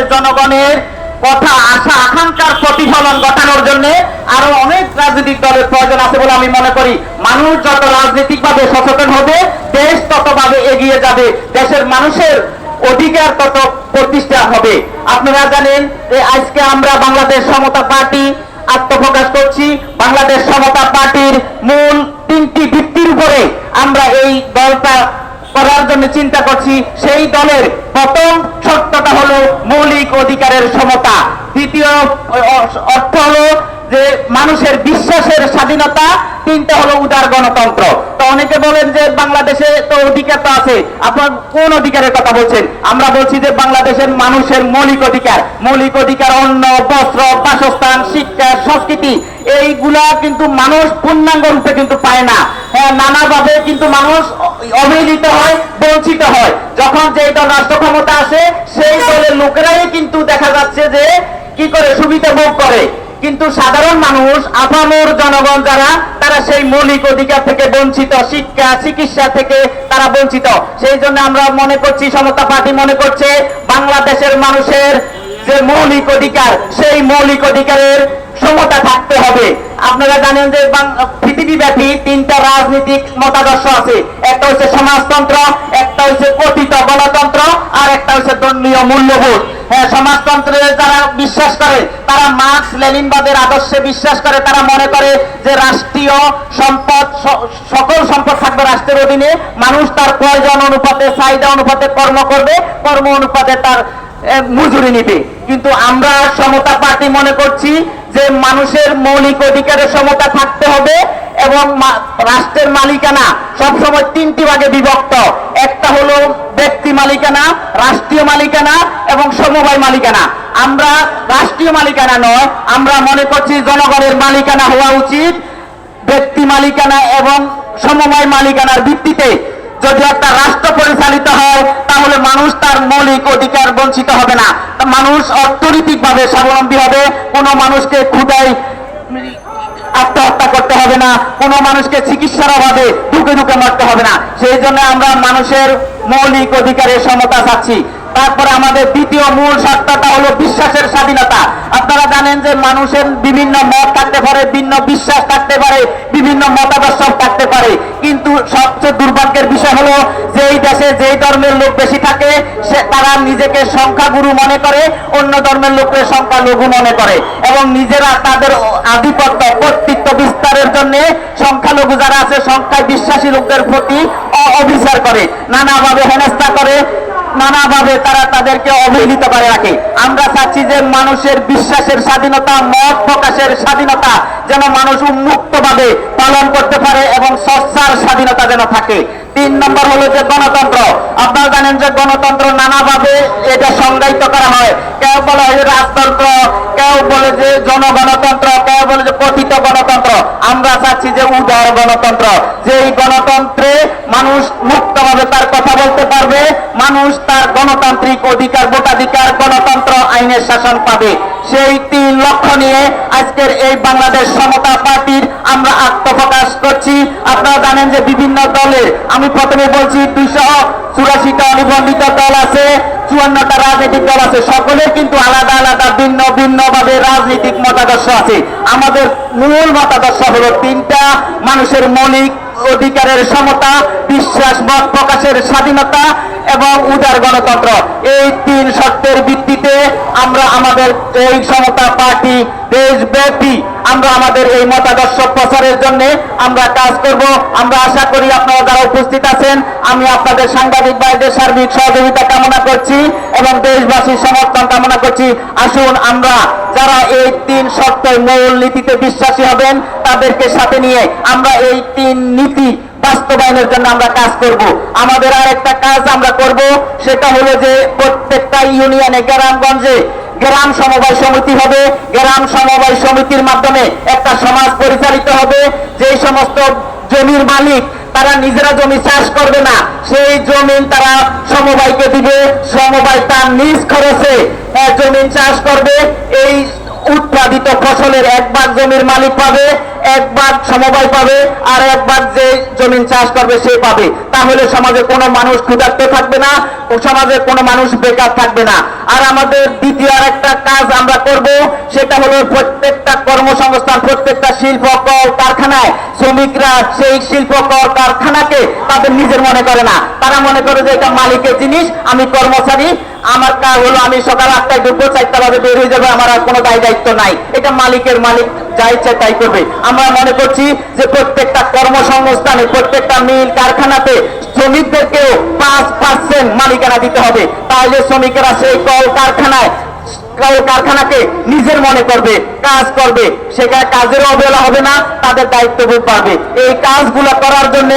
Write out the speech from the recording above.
বাংলাদেশের জনগণের কথা, আশা, আকাঙ্ক্ষার প্রতিফলন ঘটানোর জন্য আরও অনেক রাজনৈতিক দলের প্রয়োজন আছে বলে আমি মনে করি। মানুষ যত রাজনৈতিকভাবে সচেতন হবে, দেশ ততভাবে এগিয়ে যাবে। দেশের মানুষের অধিকার তত প্রতিষ্ঠা হবে। আপনারা জানেন যে আজকে আমরা বাংলাদেশ সমতা পার্টি আত্মপ্রকাশ করছি। বাংলাদেশ সমতা পার্টির মূল তিনটি ভিত্তির উপরে আমরা এই দলটা করার জন্য চিন্তা করছি। সেই দলের প্রথম মৌলিক অধিকারের সমতা। দ্বিতীয় অর্থ হলো যে মানুষের বিশ্বাসের স্বাধীনতা, তিনটা হলো উদার গণতন্ত্র। তো অনেকে বলেন যে বাংলাদেশে তো অধিকার তো আছে। আপনার কোন অধিকারের কথা বলছেন? আমরা বলছি যে বাংলাদেশের মানুষের মৌলিক অধিকার। মৌলিক অধিকার অন্ন, বস্ত্র, বাসস্থান, শিক্ষা, সংস্কৃতি, এইগুলা কিন্তু মানুষ পূর্ণাঙ্গ রূপে কিন্তু পায় না। নানাভাবে কিন্তু মানুষ অবহেলিত হয় বঞ্চিত হয়। যখন যে দল রাষ্ট্র ক্ষমতা আসে সেই দলের লোকেরাই কিন্তু দেখা যাচ্ছে যে কি করে সুবিধা ভোগ করে। কিন্তু সাধারণ মানুষ আপামর জনগণ যারা তারা সেই মৌলিক অধিকার থেকে বঞ্চিত শিক্ষা চিকিৎসা থেকে তারা বঞ্চিত। সেই জন্য আমরা মনে করছি সমতা পার্টি মনে করছে বাংলাদেশের মানুষের যে মৌলিক অধিকার সেই মৌলিক অধিকারের সমতা থাকতে হবে। আপনারা জানেন যে পৃথিবীব্যাপী তিনটা রাজনৈতিক মতাদর্শ আছে। একটা হচ্ছে সমাজতন্ত্র, একটা হচ্ছে কথিত গণতন্ত্র, আর একটা হচ্ছে দণ্ডীয় মূল্যবোধ। হ্যাঁ সমাজতন্ত্রে যারা বিশ্বাস করে, তারা মার্কস, লেনিনবাদের আদর্শে বিশ্বাস করে, তারা মনে করে যে রাষ্ট্রীয় সম্পদ সকল সম্পদ থাকবে রাষ্ট্রের অধীনে। মানুষ তার প্রয়োজন অনুপাতে, চাহিদা অনুপাতে কর্ম করবে, কর্ম অনুপাতে তার মজুরি নিবে। কিন্তু আমরা সমতা পার্টি মনে করছি যে মানুষের মৌলিক অধিকারের সমতা থাকতে হবে এবং রাষ্ট্রের মালিকানা সবসময় তিনটি ভাগে বিভক্ত। একটা হলো ব্যক্তি মালিকানা, রাষ্ট্রীয় মালিকানা এবং সমবায় মালিকানা। আমরা রাষ্ট্রীয় মালিকানা নয়, আমরা মনে করছি জনগণের মালিকানা হওয়া উচিত। ব্যক্তি মালিকানা এবং সমবায় মালিকানার ভিত্তিতে যদি একটা রাষ্ট্র পরিচালিত হয়, তাহলে মানুষ তার মৌলিক অধিকার বঞ্চিত হবে না। মানুষ অর্থনৈতিকভাবে স্বাবলম্বী হবে কোনো মানুষকে ক্ষুদায় আত্মহত্যা করতে হবে না, কোনো মানুষকে চিকিৎসার অভাবে ঢুকে ঢুকে মারতে হবে না। সেই জন্য আমরা মানুষের মৌলিক অধিকারের সমতা চাচ্ছি। তারপরে আমাদের দ্বিতীয় মূল শর্তটা হলো বিশ্বাসের স্বাধীনতা। আপনারা জানেন যে মানুষের বিভিন্ন মত থাকতে পারে, ভিন্ন বিশ্বাস থাকতে পারে, বিভিন্ন মতাদর্শ থাকতে পারে। কিন্তু সবচেয়ে দুর্ভাগ্যের বিষয় হলো যেই দেশে যেই ধর্মের লোক বেশি থাকে, সে তারা নিজেকে সংখ্যাগুরু মনে করে, অন্য ধর্মের লোকের সংখ্যা লঘু মনে করে। এবং নিজেরা তাদের আধিপত্য, কর্তৃত্ব বিস্তারের জন্য সংখ্যালঘু যারা আছে, সংখ্যায় বিশ্বাসী লোকদের প্রতি অবিচার করে, নানাভাবে হেনস্থা করে। নানাভাবে তারা তাদেরকে অবহেলিত করে রাখে। আমরা চাচ্ছি যে মানুষের বিশ্বাসের স্বাধীনতা, মত প্রকাশের স্বাধীনতা যেন মানুষ উন্মুক্তভাবে পালন করতে পারে এবং সচ্ছার স্বাধীনতা যেন থাকে। তিন নম্বর হলো যে গণতন্ত্র। আপনারা জানেন যে গণতন্ত্র নানাভাবে এটা সংজ্ঞায়িত করা হয়। কেউ বলে রাজতন্ত্র, কেউ বলে যে জনগণতন্ত্র, কেউ বলে যে কথিত গণতন্ত্র আমরা চাচ্ছি যে উদার গণতন্ত্র। যে এই গণতন্ত্রে মানুষ মুক্তভাবে তার কথা বলতে পারবে, মানুষ তার গণতান্ত্রিক অধিকার, ভোটাধিকার, গণতন্ত্র আইনের শাসন পাবে। সেই তিন লক্ষ্য নিয়ে আজকের এই বাংলাদেশ সমতা পার্টির আমরা আত্মপ্রকাশ করছি। আপনারা জানেন যে বিভিন্ন দলের, আমি প্রথমে বলছি দুইশো চুরাশিটা নিবন্ধিত দল আছে। চুয়ান্নটা রাজনৈতিক দল আছে, সকলের কিন্তু আলাদা আলাদা, ভিন্ন ভিন্ন ভাবে রাজনৈতিক মতাদর্শ আছে। আমাদের মূল মতাদর্শ হলো তিনটা, মানুষের মৌলিক অধিকারের সমতা, বিশ্বাস, মত প্রকাশের স্বাধীনতা এবং উদার গণতন্ত্র। এই তিন শর্তের ভিত্তিতে আমরা আমাদের এই সমতা পার্টি দেশব্যাপী। আমরা আমাদের এই মতাদর্শ প্রচারের জন্য আমরা কাজ করব। আমরা আশা করি আপনারা যারা উপস্থিত আছেন, আমি আপনাদের সাংবাদিক ভাইদের সার্বিক সহযোগিতা কামনা করছি এবং দেশবাসীর সমর্থন কামনা করছি। আসুন আমরা যারা এই তিন শর্তের মূল নীতিতে বিশ্বাসী হবেন তাদেরকে সাথে নিয়ে আমরা এই তিন নীতি বাস্তবায়নের জন্য আমরা কাজ করব। আমাদের আর একটা কাজ আমরা করব সেটা হলো যে প্রত্যেকটা ইউনিয়নে গ্রামগঞ্জে গ্রাম সমবায় সমিতি হবে। গ্রাম সমবায় সমিতির মাধ্যমে একটা সমাজ পরিচালিত হবে। যেই সমস্ত জমির মালিক তারা নিজেরা জমি চাষ করবে না সেই জমিন তারা সমবায়কে দিবে। সমবায় তার নিজ খরচে আহ, জমিন চাষ করবে। উৎপাদিত ফসলের এক ভাগ জমির মালিক পাবে, এক ভাগ সমবায় পাবে, আর এক ভাগ যে জমিন চাষ করবে সে পাবে। তাহলে সমাজে কোনো মানুষ ক্ষুধার্ত থাকবে না। সমাজে কোনো মানুষ বেকার থাকবে না। আর আমাদের দ্বিতীয় আর একটা কাজ আমরা করব, সেটা হলো প্রত্যেকটা কর্মসংস্থান, প্রত্যেকটা শিল্প কারখানায়। শ্রমিকরা সেই শিল্প কারখানাকে তাদের নিজের মনে করে না। তারা মনে করে যে এটা মালিকের জিনিস, আমি কর্মচারী, আমার কাজ হলো আমি সকাল আটটায় ঢুকবো চারটা বাজে বের হয়ে যাবে, আমার আর কোনো দায় দায়িত্ব নাই। এটা মালিকের, মালিক যা ইচ্ছে তাই করবে। আমরা মনে করছি যে প্রত্যেকটা কর্মসংস্থানে, প্রত্যেকটা মিল কারখানাতে শ্রমিকদেরকেও পাঁচ পার্সেন্ট মালিকানা দিতে হবে। তাহলে শ্রমিকেরা সেই কল কারখানায় কারখানাকে নিজের মনে করবে, কাজ করবে। সেখানে কাজের অবহেলা হবে না, তাদের দায়িত্ববোধ পাবে এই কাজগুলো করার জন্য